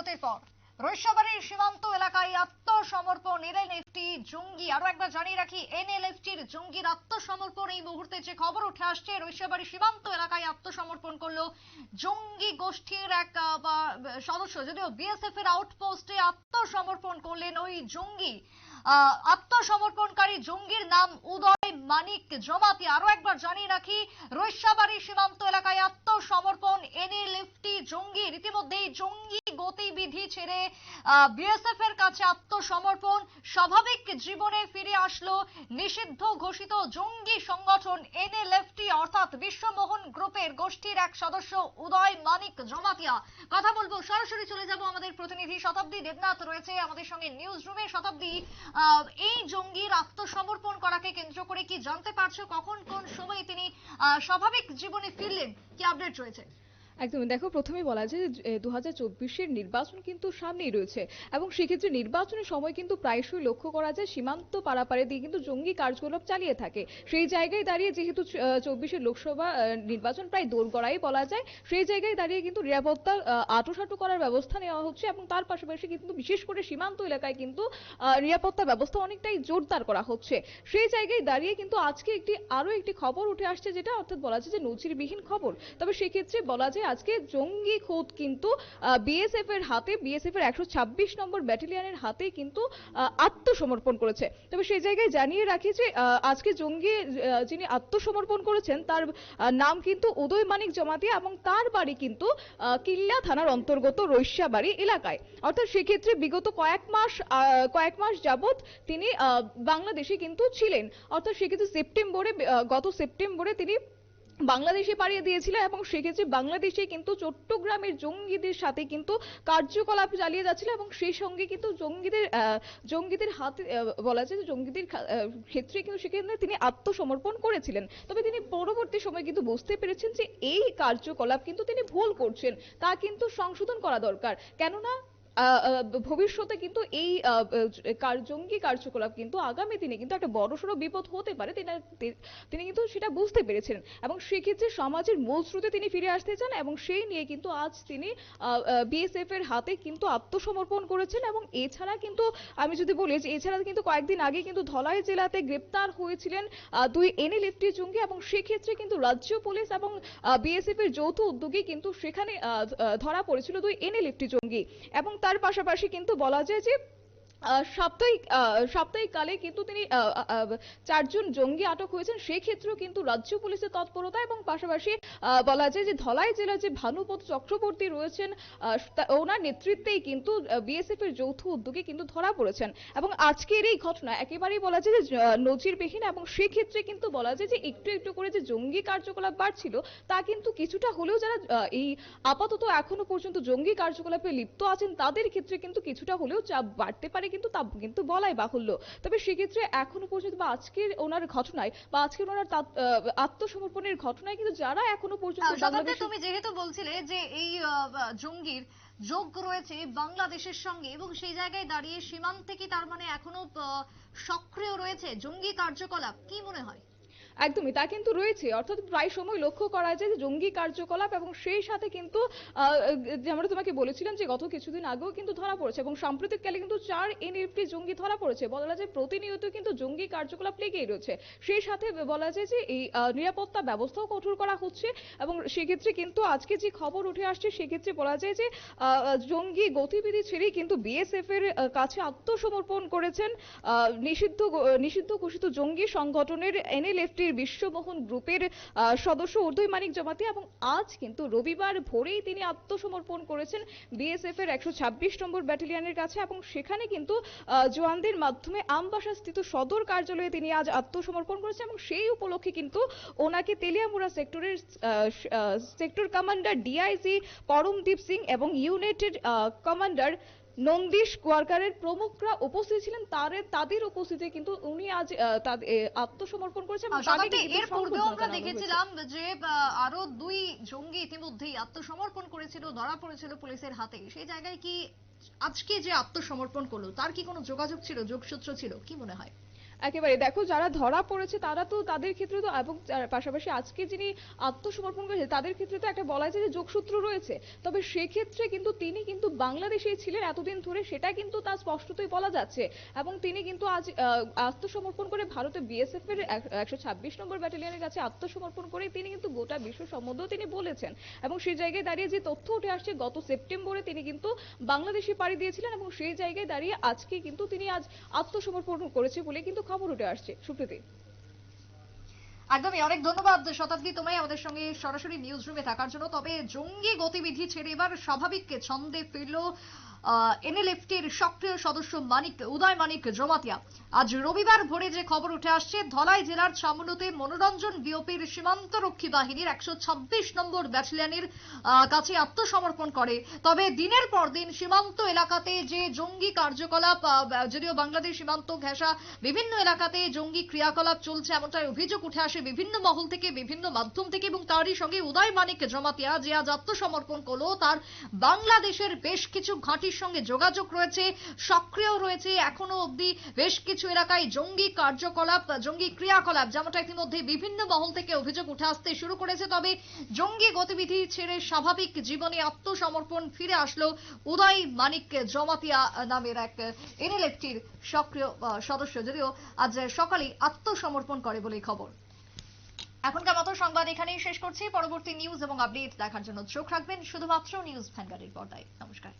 বিরতির পর রৈশাবাড়ির সীমান্ত এলাকায় আত্মসমর্পণ এনএলএফটি জঙ্গি, আরও একবার জানিয়ে রাখি, এনএলএফটির জঙ্গির আত্মসমর্পণ এই মুহূর্তে যে খবর উঠে আসছে রৈশাবাড়ি সীমান্ত এলাকায় আত্মসমর্পণ করল জঙ্গি গোষ্ঠীর এক সদস্য। যদিও বিএসএফ এর আউটপোস্টে আত্মসমর্পণ করলেন ওই জঙ্গি। আত্মসমর্পণকারী জঙ্গির নাম উদয় মানিক জমাতি। আরও একবার জানিয়ে রাখি রৈশাবাড়ি সীমান্ত এলাকায় আত্মসমর্পণ, এনএলএফটি জঙ্গি। রীতিমধ্যেই জঙ্গি গতিবিধি ছেড়ে বিএসএফ এর কাছে আত্মসমর্পণ, স্বাভাবিক জীবনে ফিরে আসলো নিষিদ্ধ ঘোষিত জঙ্গি সংগঠন এনএলএফটি, অর্থাৎ বিশ্বমোহন গ্রুপের গোষ্ঠীর এক সদস্য উদয় মানিক জমাতিয়া। কথা বলব, সরাসরি চলে যাব আমাদের প্রতিনিধি শতাব্দী, দেবনাথ রয়েছে আমাদের সঙ্গে নিউজ রুমে শতাব্দী এই জঙ্গির আত্মসমর্পণ করাকে কেন্দ্র করে কি জানতে পারছ? কখন কোন সময় তিনি স্বাভাবিক জীবনে ফিরলেন? কি আপডেট রয়েছে? একদমই। দেখো প্রথমে বলা যায় যে দু হাজার নির্বাচন কিন্তু সামনেই রয়েছে এবং সেক্ষেত্রে নির্বাচনের সময় কিন্তু প্রায়শই লক্ষ্য করা যায় সীমান্ত পারাপারে দিয়ে কিন্তু জঙ্গি কার্যকলাপ চালিয়ে থাকে। সেই জায়গায় দাঁড়িয়ে যেহেতু চব্বিশের লোকসভা নির্বাচন প্রায় দোরগড়াই বলা যায়, সেই জায়গায় দাঁড়িয়ে কিন্তু নিরাপত্তা আটোসাটো করার ব্যবস্থা নেওয়া হচ্ছে এবং তার পাশাপাশি কিন্তু বিশেষ করে সীমান্ত এলাকায় কিন্তু নিরাপত্তা ব্যবস্থা অনেকটাই জোরদার করা হচ্ছে। সেই জায়গায় দাঁড়িয়ে কিন্তু আজকে একটি আরও একটি খবর উঠে আসছে যেটা অর্থাৎ বলা যায় যে নজিরবিহীন খবর। তবে সেক্ষেত্রে বলা যায় আজকে জঙ্গি খোদ কিন্তু বিএসএফ এর হাতে বিএসএফ এর একশো ছাব্বিশ নম্বর ব্যাটালিয়নের হাতে কিন্তু আত্মসমর্পণ করেছে। তবে সেই জায়গায় জানিয়ে রাখি যে আজকে জঙ্গি যিনি আত্মসমর্পণ করেছেন, তার নাম কিন্তু উদয় মানিক জমাতিয়া এবং তার বাড়ি কিন্তু কিল্লা থানার অন্তর্গত রৈশ্যাবাড়ি এলাকায়। অর্থাৎ সেক্ষেত্রে বিগত কয়েক মাস কয়েক মাস যাবত তিনি বাংলাদেশে কিন্তু ছিলেন। অর্থাৎ সেক্ষেত্রে সেপ্টেম্বরে গত সেপ্টেম্বরে তিনি বাংলাদেশে পাড়িয়ে দিয়েছিল এবং সেক্ষেত্রে বাংলাদেশে কিন্তু চট্টগ্রামের জঙ্গিদের সাথে কিন্তু কার্যকলাপ চালিয়ে যাচ্ছিল এবং সেই সঙ্গে কিন্তু জঙ্গিদের জঙ্গিদের হাতে বলা যায় যে জঙ্গিদের ক্ষেত্রে কিন্তু সেখানে তিনি আত্মসমর্পণ করেছিলেন। তবে তিনি পরবর্তী সময় কিন্তু বুঝতে পেরেছেন যে এই কার্যকলাপ কিন্তু তিনি ভুল করছেন। তা কিন্তু সংশোধন করা দরকার। কেননা ভবিষ্যতে কিন্তু এই জঙ্গি কার্যকলাপ কিন্তু আগামী দিনে কিন্তু একটা বড়সড় বিপদ হতে পারে। তিনি কিন্তু সেটা বুঝতে পেরেছেন। এবং সেক্ষেত্রে সমাজের মূল স্রোতে তিনি ফিরে আসতে চান এবং সেই নিয়ে কিন্তু আজ তিনি বিএসএফ এর হাতে কিন্তু আত্মসমর্পণ করেছেন এবং এছাড়া কিন্তু আমি যদি বলি যে এছাড়া কিন্তু কয়েকদিন আগে কিন্তু ধলাই জেলাতে গ্রেপ্তার হয়েছিলেন দুই এনএলএফটি জঙ্গি এবং সেক্ষেত্রে কিন্তু রাজ্য পুলিশ এবং বিএসএফ এর যৌথ উদ্যোগে কিন্তু সেখানে ধরা পড়েছিল দুই এনএলএফটি জঙ্গি। এবং তার পাশাপাশি কিন্তু বলা যায় যে সাপ্তাহিক সাপ্তাহিক কালে কিন্তু তিনি চারজন জঙ্গি আটক হয়েছেন। সেই ক্ষেত্রেও কিন্তু রাজ্য পুলিশের তৎপরতা এবং পাশাপাশি বলা যায় যে ধলাই জেলার যে ভানুপত চক্রবর্তী রয়েছেন ওনার নেতৃত্বেই কিন্তু বিএসএফ এর যৌথ উদ্যোগে কিন্তু ধরা পড়েছেন। এবং আজকের এই ঘটনা একেবারেই বলা যায় যে নজিরবিহীন এবং সেক্ষেত্রে কিন্তু বলা যায় যে একটু একটু করে যে জঙ্গি কার্যকলাপ বাড়ছিল, তা কিন্তু কিছুটা হলেও যারা এই আপাতত এখনও পর্যন্ত জঙ্গি কার্যকলাপে লিপ্ত আছেন, তাদের ক্ষেত্রে কিন্তু কিছুটা হলেও চাপ বাড়তে পারে। কিন্তু তা কিন্তু বলাই বাহুল্য। তবে সেক্ষেত্রে এখনও পর্যন্ত বা আজকের ওনার ঘটনায় বা আজকের ওনার আত্মসমর্পণের ঘটনায় কিন্তু যারা এখনও পর্যন্ত তুমি যেহেতু বলছিলে যে এই জঙ্গির যোগ রয়েছে বাংলাদেশের সঙ্গে এবং সেই জায়গায় দাঁড়িয়ে সীমান্তে কি তার মানে এখনও সক্রিয় রয়েছে জঙ্গি কার্যকলাপ? কি মনে হয়? একদমই তা কিন্তু রয়েছে। অর্থাৎ প্রায় সময় লক্ষ্য করা যায় যে জঙ্গি কার্যকলাপ এবং সেই সাথে কিন্তু আহ, যে আমরা তোমাকে বলেছিলাম যে গত কিছুদিন আগেও কিন্তু ধরা পড়েছে এবং সাম্প্রতিককালে কিন্তু চার এনএফটি জঙ্গি ধরা পড়েছে। বলা যায় প্রতিনিয়ত কিন্তু জঙ্গি কার্যকলাপ লেগেই রয়েছে। সেই সাথে বলা যায় যে এই নিরাপত্তা ব্যবস্থাও কঠোর করা হচ্ছে এবং সেক্ষেত্রে কিন্তু আজকে যে খবর উঠে আসছে সেক্ষেত্রে বলা যায় যে জঙ্গি গতিবিধি ছেড়েই কিন্তু বিএসএফ এর কাছে আত্মসমর্পণ করেছেন নিষিদ্ধ নিষিদ্ধ ঘোষিত জঙ্গি সংগঠনের এনএলএফটির বিশ্বমোহন গ্রুপের সদস্য উদয় মানিক জমাতি এবং আজ কিন্তু রবিবার ভোরেই তিনি আত্মসমর্পণ করেছেন বিএসএফ এর একশো ছাব্বিশ নম্বর ব্যাটালিয়নের কাছে এবং সেখানে কিন্তু আহ, জওয়ানদের মাধ্যমে আমবাসা স্থিত সদর কার্যালয়ে তিনি আজ আত্মসমর্পণ করেছেন এবং সেই উপলক্ষে কিন্তু ওনাকে তেলিয়ামুড়া সেক্টরের sector commander DIG Paramdeep Singh এবং ইউনিটের কমান্ডার নন্দিশ কোয়ারকারের প্রমুখরা উপস্থিত ছিলেন তার তাদের উপস্থিতিতে কিন্তু উনি আজ আত্মসমর্পণ করেছেন কিন্তু এর পূর্বেও আমরা দেখেছিলাম যে আরও দুই জঙ্গি ইতিমধ্যেই আত্মসমর্পণ করেছিল ধরা পড়েছিল পুলিশের হাতে। সেই জায়গায় কি আজকে যে আত্মসমর্পণ করল তার কি কোনো যোগাযোগ ছিল যোগসূত্র ছিল? কি মনে হয়? একেবারে দেখো, যারা ধরা পড়েছে তারা তো তাদের ক্ষেত্রে তো, এবং পাশাপাশি আজকে যিনি আত্মসমর্পণ করেছে তাদের ক্ষেত্রে তো একটা বলা যায় যে যোগসূত্র রয়েছে। তবে সেক্ষেত্রে কিন্তু তিনি কিন্তু বাংলাদেশেই ছিলেন এতদিন ধরে, সেটা কিন্তু তার স্পষ্টতই বলা যাচ্ছে। এবং তিনি কিন্তু আজ আত্মসমর্পণ করে ভারতে বিএসএফ এর একশো ছাব্বিশ নম্বর ব্যাটালিয়নের কাছে আত্মসমর্পণ করে তিনি কিন্তু গোটা বিশ্ব সম্বন্ধেও তিনি বলেছেন। এবং সেই জায়গায় দাঁড়িয়ে যে তথ্য উঠে আসছে, গত সেপ্টেম্বরে তিনি কিন্তু বাংলাদেশে পাড়ি দিয়েছিলেন এবং সেই জায়গায় দাঁড়িয়ে আজকে কিন্তু তিনি আজ আত্মসমর্পণ করেছে বলে কিন্তু খবর উঠে আসছে। সুপ্রীতি। একদমই, অনেক ধন্যবাদ শতাব্দী তোমায় আমাদের সঙ্গে সরাসরি নিউজ রুমে থাকার জন্য। তবে জঙ্গি গতিবিধি ছেড়ে এবার স্বাভাবিক ছন্দে ফিরল এনএলএফটির সক্রিয় সদস্য মানিক, উদয় মানিক জমাতিয়া। আজ রবিবার ভোরে যে খবর উঠে আসছে, ধলাই জেলার ছামনুতে মনোরঞ্জন বিওপির সীমান্তরক্ষী বাহিনীর একশো ছাব্বিশ নম্বর ব্যাটালিয়নের কাছে আত্মসমর্পণ করে। তবে দিনের পর দিন সীমান্ত এলাকাতে যে জঙ্গি কার্যকলাপ যদিও বাংলাদেশ সীমান্ত ঘেঁষা, বিভিন্ন এলাকাতে জঙ্গি ক্রিয়াকলাপ চলছে এমনটাই অভিযোগ উঠে আসে বিভিন্ন মহল থেকে, বিভিন্ন মাধ্যম থেকে এবং তারই সঙ্গে উদয় মানিক জমাতিয়া যে আজ আত্মসমর্পণ করল, তার বাংলাদেশের বেশ কিছু ঘাঁটির সঙ্গে যোগাযোগ রয়েছে সক্রিয় রয়েছে। এখনও অবধি বেশ কিছু এলাকায় জঙ্গি কার্যকলাপ, জঙ্গি ক্রিয়াকলাপ, যেমনটা ইতিমধ্যে বিভিন্ন মহল থেকে অভিযোগ উঠে আসতে শুরু করেছে। তবে জঙ্গি গতিবিধি ছেড়ে স্বাভাবিক জীবনে আত্মসমর্পণ ফিরে আসলো উদয় মানিক জমাতিয়া নামের এক এনএলএফটির সক্রিয় সদস্য, যদিও আজ সকালে আত্মসমর্পণ করে বলে খবর। এখনকার মতো সংবাদ এখানেই শেষ করছি। পরবর্তী নিউজ এবং আপডেট দেখার জন্য চোখ রাখবেন। শুধুমাত্র নিউজ ভ্যানগার্ডের পর্দায়। নমস্কার।